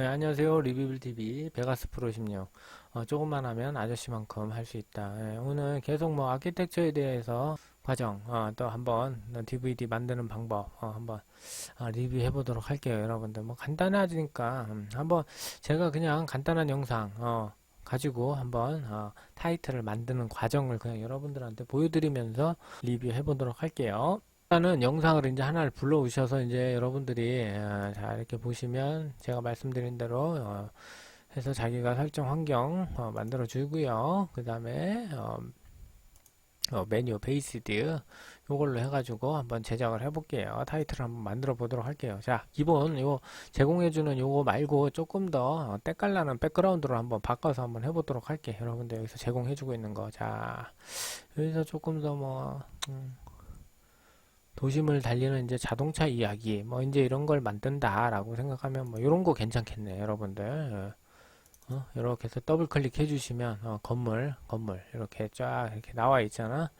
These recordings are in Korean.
네, 안녕하세요. 리뷰빌TV 베가스 프로 16. 어, 조금만 하면 아저씨만큼 할 수 있다. 예, 오늘 계속 뭐 아키텍처에 대해서 과정, 어, 또 한번 DVD 만드는 방법, 어, 한번 어, 리뷰해 보도록 할게요. 여러분들. 뭐 간단하니까, 음, 한번 제가 그냥 간단한 영상, 어, 가지고 한번 어, 타이틀을 만드는 과정을 그냥 여러분들한테 보여드리면서 리뷰해 보도록 할게요. 일단은 영상을 이제 하나를 불러오셔서 이제 여러분들이 어, 자 이렇게 보시면 제가 말씀드린 대로 어, 해서 자기가 설정 환경 어, 만들어 주고요. 그 다음에 어, 어, 메뉴 베이스드 요걸로 해가지고 한번 제작을 해볼게요. 타이틀을 한번 만들어 보도록 할게요. 자 기본 요 제공해주는 요거 말고 조금 더 때깔나는 백그라운드로 한번 바꿔서 한번 해보도록 할게요. 여러분들 여기서 제공해주고 있는 거. 자 여기서 조금 더 뭐 음, 도심을 달리는 이제 자동차 이야기 뭐 이제 이런 걸 만든다라고 생각하면 뭐 이런 거 괜찮겠네 여러분들. 어, 이렇게 해서 더블 클릭해 주시면 어, 건물 건물 이렇게 쫙 이렇게 나와 있잖아.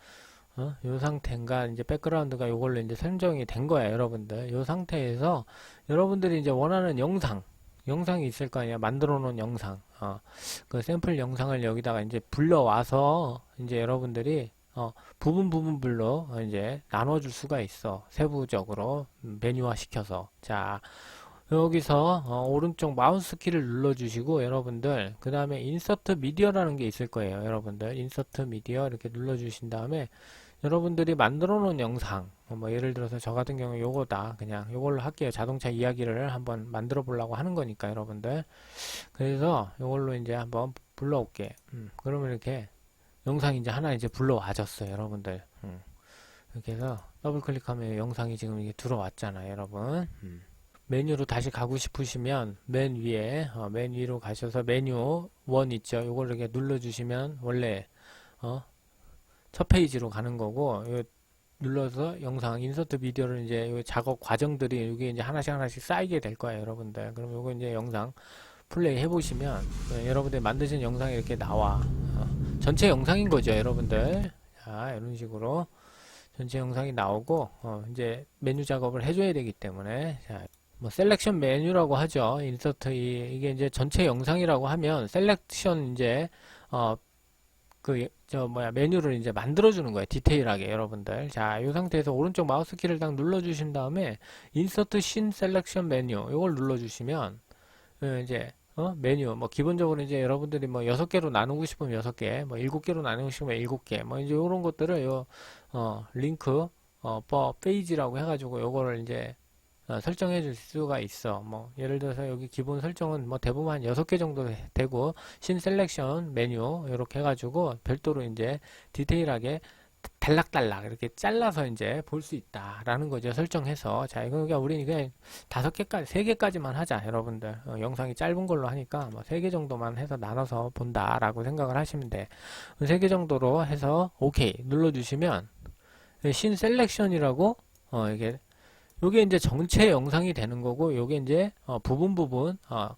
어, 요 상태인가? 이제 백그라운드가 요걸로 이제 설정이 된 거야 여러분들. 요 상태에서 여러분들이 이제 원하는 영상 영상이 있을 거 아니야. 만들어 놓은 영상. 어, 그 샘플 영상을 여기다가 이제 불러와서 이제 여러분들이 어, 부분 부분별로 어, 이제 나눠줄 수가 있어. 세부적으로 음, 메뉴화 시켜서. 자, 여기서 어, 오른쪽 마우스 키를 눌러주시고 여러분들 그 다음에 인서트 미디어라는 게 있을 거예요. 여러분들 인서트 미디어 이렇게 눌러주신 다음에 여러분들이 만들어 놓은 영상 어, 뭐 예를 들어서 저 같은 경우 요거다 그냥 요걸로 할게요. 자동차 이야기를 한번 만들어 보려고 하는 거니까 여러분들 그래서 요걸로 이제 한번 불러올게. 음, 그러면 이렇게 영상이 이제 하나 이제 불러와졌어요, 여러분들. 음. 이렇게 해서 더블 클릭하면 영상이 지금 이게 들어왔잖아요, 여러분. 음. 메뉴로 다시 가고 싶으시면 맨 위에 어, 맨 위로 가셔서 메뉴 원 있죠. 이걸 이렇게 눌러주시면 원래 어, 첫 페이지로 가는 거고 요 눌러서 영상 인서트 비디오를 이제 요 작업 과정들이 이게 이제 하나씩 하나씩 쌓이게 될 거예요, 여러분들. 그럼 요거 이제 영상 플레이 해보시면 네, 여러분들 만드신 영상이 이렇게 나와. 어, 전체 영상인 거죠, 여러분들. 자, 이런 식으로 전체 영상이 나오고 어, 이제 메뉴 작업을 해줘야 되기 때문에 자, 뭐 셀렉션 메뉴라고 하죠. 인서트 이, 이게 이제 전체 영상이라고 하면 셀렉션 이제 어, 그 저 뭐야 메뉴를 이제 만들어 주는 거예요. 디테일하게 여러분들. 자, 이 상태에서 오른쪽 마우스 키를 딱 눌러 주신 다음에 인서트 신 셀렉션 메뉴 이걸 눌러 주시면 어, 이제 어? 메뉴 뭐 기본적으로 이제 여러분들이 뭐 여섯 개로 나누고 싶으면 여섯 개, 뭐 일곱 개로 나누고 싶으면 일곱 개, 뭐 이제 이런 것들을 요 어, 링크 어, 버 페이지라고 해가지고 요거를 이제 어, 설정해 줄 수가 있어. 뭐 예를 들어서 여기 기본 설정은 뭐 대부분 한 여섯 개 정도 되고 신 셀렉션 메뉴 이렇게 해가지고 별도로 이제 디테일하게 달락달락 이렇게 잘라서 이제 볼 수 있다라는 거죠. 설정해서. 자 그러니까 우리는 그냥 다섯 개까지 세 개까지만 하자 여러분들. 어, 영상이 짧은 걸로 하니까 뭐 세 개 정도만 해서 나눠서 본다라고 생각을 하시면 돼세 개 정도로 해서 오케이. 눌러주시면 신 셀렉션이라고 어 이게 요게 이제 전체 영상이 되는 거고 요게 이제 어 부분 부분 어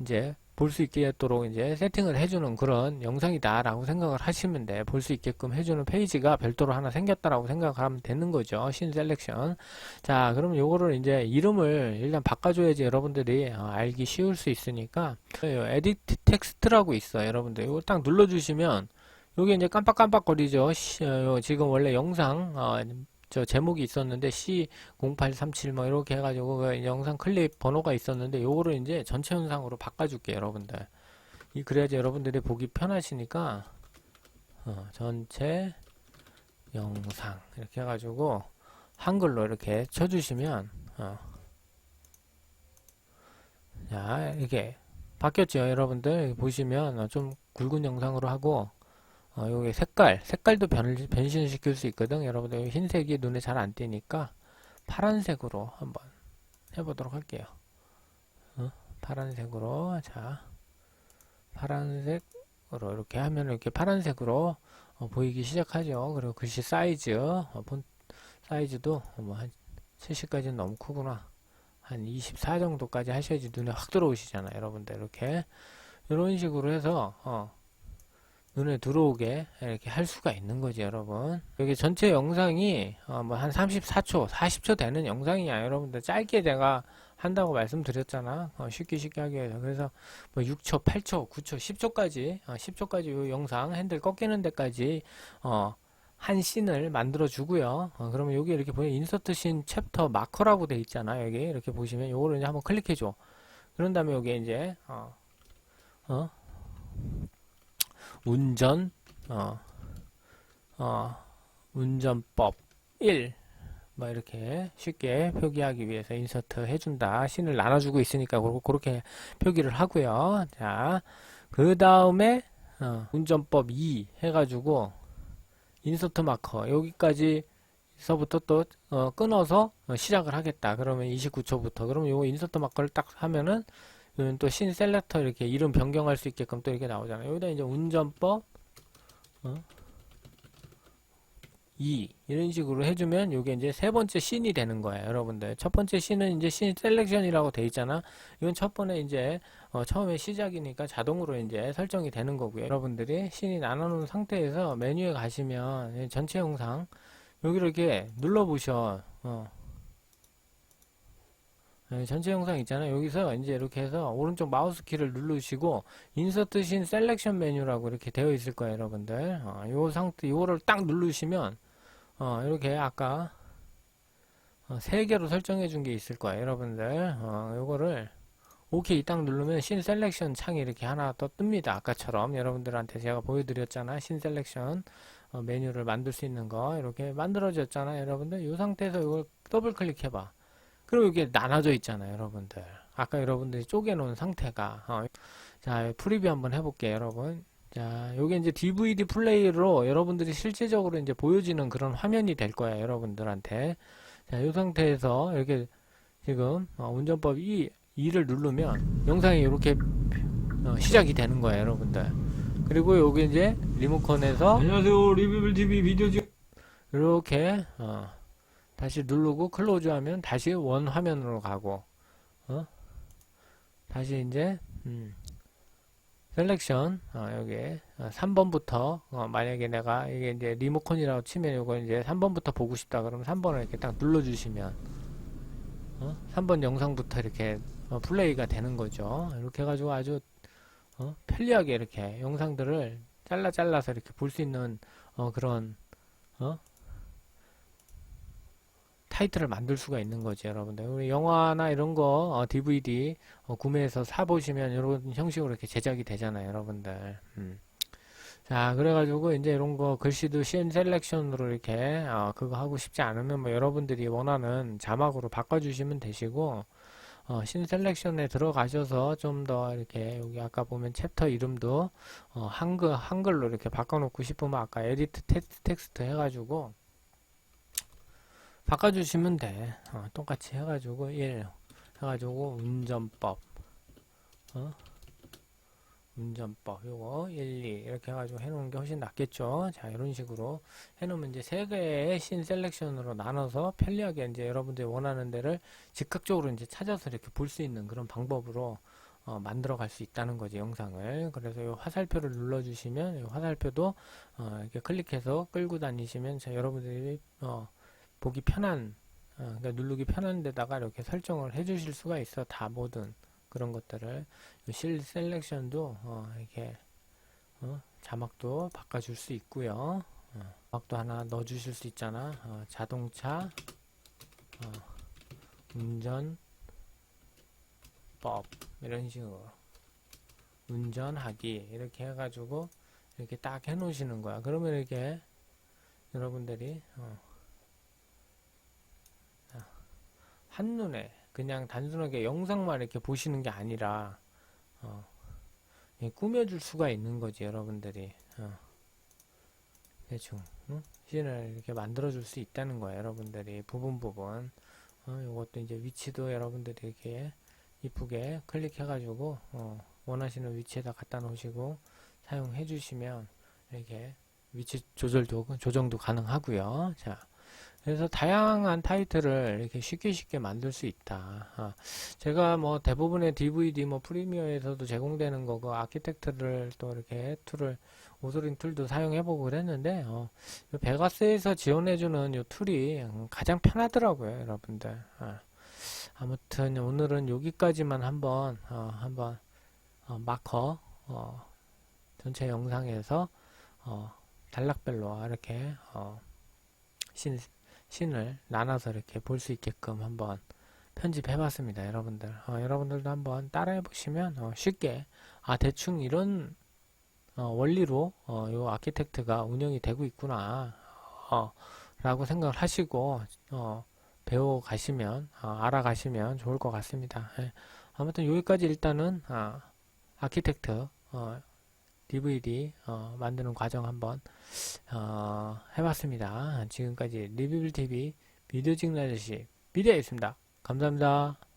이제 볼 수 있게도록 이제 세팅을 해주는 그런 영상이다라고 생각을 하시면 돼. 볼 수 있게끔 해주는 페이지가 별도로 하나 생겼다라고 생각하면 되는 거죠. 신 셀렉션. 자, 그럼 요거를 이제 이름을 일단 바꿔줘야지 여러분들이 어, 알기 쉬울 수 있으니까 에디트 텍스트라고 있어. 여러분들 이거 딱 눌러주시면 요게 이제 깜빡깜빡거리죠. 시, 어, 지금 원래 영상 어, 저 제목이 있었는데 C0837 뭐 이렇게 해가지고 그 영상 클립 번호가 있었는데 요거를 이제 전체 영상으로 바꿔줄게요 여러분들 이 그래야지 여러분들이 보기 편하시니까 어, 전체 영상 이렇게 해가지고 한글로 이렇게 쳐주시면 어. 자 이렇게 바뀌었죠 여러분들 보시면 어, 좀 굵은 영상으로 하고 어, 요게 색깔, 색깔도 변, 변신시킬 수 있거든. 여러분들 흰색이 눈에 잘 안 띄니까 파란색으로 한번 해보도록 할게요. 어? 파란색으로, 자, 파란색으로 이렇게 하면 이렇게 파란색으로 어, 보이기 시작하죠. 그리고 글씨 사이즈, 어, 폰 사이즈도 뭐한 70까지는 너무 크구나. 한 24 정도까지 하셔야지 눈에 확 들어오시잖아요. 여러분들 이렇게 이런 식으로 해서 어, 눈에 들어오게 이렇게 할 수가 있는 거지 여러분 여기 전체 영상이 어 뭐한 34초 40초 되는 영상이야 여러분들 짧게 제가 한다고 말씀드렸잖아. 어, 쉽게 쉽게 하기 위해서. 그래서 뭐 6초, 8초, 9초, 10초까지, 어, 10초까지 요 영상 핸들 꺾이는 데까지, 어, 한 씬을 만들어 주고요. 어, 그러면 여기 이렇게 보면 인서트 씬 챕터 마커라고 돼 있잖아. 여기 이렇게 보시면 요거를 이제 한번 클릭해 줘. 그런 다음에 여기 이제, 어, 어, 운전, 어, 어, 운전법 1. 뭐 이렇게 쉽게 표기하기 위해서 인서트 해준다. 씬을 나눠주고 있으니까 그렇- 그렇게 표기를 하고요. 자, 그 다음에 어, 운전법 2 해가지고 인서트 마커 여기까지 서부터 또 어, 끊어서 어, 시작을 하겠다. 그러면 29초부터 그러면 요거 인서트 마커를 딱 하면은 또씬 셀렉터 이렇게 이름 변경할 수 있게끔 또 이렇게 나오잖아요. 여기다 이제 운전법 어? 2 이런 식으로 해주면 요게 이제 세 번째 씬이 되는 거예요 여러분들 첫 번째 씬은 이제 씬 셀렉션이라고 돼 있잖아 이건 첫 번에 이제 어, 처음에 시작이니까 자동으로 이제 설정이 되는 거고요 여러분들이 씬이 나눠놓은 상태에서 메뉴에 가시면 이 전체 영상 여기를 이렇게 눌러 보셔 어. 네, 전체 영상 있잖아요 여기서 이제 이렇게 해서 오른쪽 마우스 키를 누르시고 인서트 신 셀렉션 메뉴라고 이렇게 되어 있을 거예요 여러분들 어, 요 상태 요거를 딱 누르시면 어, 이렇게 아까 어, 세 개로 설정해 준 게 있을 거예요, 여러분들. 어, 요거를 오케이 딱 누르면 신 셀렉션 창이 이렇게 하나 더 뜹니다. 아까처럼 여러분들한테 제가 보여드렸잖아. 신 셀렉션 어, 메뉴를 만들 수 있는 거 이렇게 만들어졌잖아요, 여러분들. 이 상태에서 이걸 더블 클릭해 봐. 그리고 이게 나눠져 있잖아요, 여러분들. 아까 여러분들이 쪼개놓은 상태가. 어, 자, 프리뷰 한번 해볼게요, 여러분. 자, 요게 이제 DVD 플레이로 여러분들이 실제적으로 이제 보여지는 그런 화면이 될 거예요, 여러분들한테. 자, 요 상태에서 이렇게 지금 어, 운전법 2, 2를 누르면 영상이 이렇게 어, 시작이 되는 거예요, 여러분들. 그리고 여기 이제 리모컨에서 안녕하세요 리뷰블 TV 비디오 지 이렇게 어, 다시 누르고 클로즈 하면 다시 원 화면으로 가고 어? 다시 이제 음, 셀렉션 어, 여기 어, 3번부터 어, 만약에 내가 이게 이제 리모컨이라고 치면 이거 이제 3번부터 보고 싶다 그러면 3번을 이렇게 딱 눌러주시면 어? 3번 영상부터 이렇게 어, 플레이가 되는 거죠. 이렇게 해가지고 아주 어? 편리하게 이렇게 영상들을 잘라 잘라서 이렇게 볼 수 있는 어, 그런 어? 타이틀을 만들 수가 있는 거죠, 여러분들. 우리 영화나 이런 거 어, DVD 어, 구매해서 사 보시면 이런 형식으로 이렇게 제작이 되잖아요, 여러분들. 음. 자, 그래가지고 이제 이런 거 글씨도 씬 셀렉션으로 이렇게 어, 그거 하고 싶지 않으면 뭐 여러분들이 원하는 자막으로 바꿔주시면 되시고 어, 신 셀렉션에 들어가셔서 좀 더 이렇게 여기 아까 보면 챕터 이름도 어, 한글 한글로 이렇게 바꿔놓고 싶으면 아까 에디트 텍스트 해가지고 바꿔주시면 돼. 어, 똑같이 해가지고 1 해가지고 운전법 어? 운전법 요거 1, 2 이렇게 해가지고 해놓은 게 훨씬 낫겠죠. 자 이런 식으로 해놓으면 이제 세 개의 신 셀렉션으로 나눠서 편리하게 이제 여러분들이 원하는 데를 즉각적으로 이제 찾아서 이렇게 볼 수 있는 그런 방법으로 어, 만들어 갈 수 있다는 거지 영상을 그래서 이 화살표를 눌러 주시면 이 화살표도 어, 이렇게 클릭해서 끌고 다니시면 자 여러분들이 어, 보기 편한 어, 그러니까 누르기 편한 데다가 이렇게 설정을 해 주실 수가 있어 다 모든 그런 것들을. 실 셀렉션도 어, 이렇게 어, 자막도 바꿔줄 수 있고요. 어, 자막도 하나 넣어 주실 수 있잖아. 어, 자동차 어, 운전법 이런 식으로. 운전하기 이렇게 해가지고 이렇게 딱 해놓으시는 거야. 그러면 이렇게 여러분들이 어, 한눈에 그냥 단순하게 영상만 이렇게 보시는 게 아니라 어, 예, 꾸며줄 수가 있는 거지 여러분들이. 어, 대충 응? 씬을 이렇게 만들어 줄 수 있다는 거예요 여러분들이. 부분 부분. 어, 이것도 이제 위치도 여러분들이 이렇게 이쁘게 클릭해 가지고 어, 원하시는 위치에다 갖다 놓으시고 사용해 주시면 이렇게 위치 조절도 조정도 가능하고요. 자 그래서 다양한 타이틀을 이렇게 쉽게 쉽게 만들 수 있다. 아, 제가 뭐 대부분의 DVD 뭐 프리미어에서도 제공되는 거고 아키텍트를 또 이렇게 툴을 오소린 툴도 사용해보고 그랬는데 어, 요 베가스에서 지원해주는 요 툴이 음, 가장 편하더라고요, 여러분들. 아, 아무튼 오늘은 여기까지만 한번 어, 한번 어, 마커 어, 전체 영상에서 어, 단락별로 이렇게 어, 신, 신을 나눠서 이렇게 볼 수 있게끔 한번 편집해 봤습니다. 여러분들 어, 여러분들도 한번 따라해 보시면 어, 쉽게 아 대충 이런 어, 원리로 어, 요 아키텍트가 운영이 되고 있구나 어, 라고 생각을 하시고 어, 배워 가시면 어, 알아가시면 좋을 것 같습니다. 예. 아무튼 여기까지 일단은 아, 아키텍트 어, DVD 어, 만드는 과정 한번 어, 해봤습니다. 지금까지 리뷰빌 TV 비디오 찍는 아저씨 비디오였습니다. 감사합니다.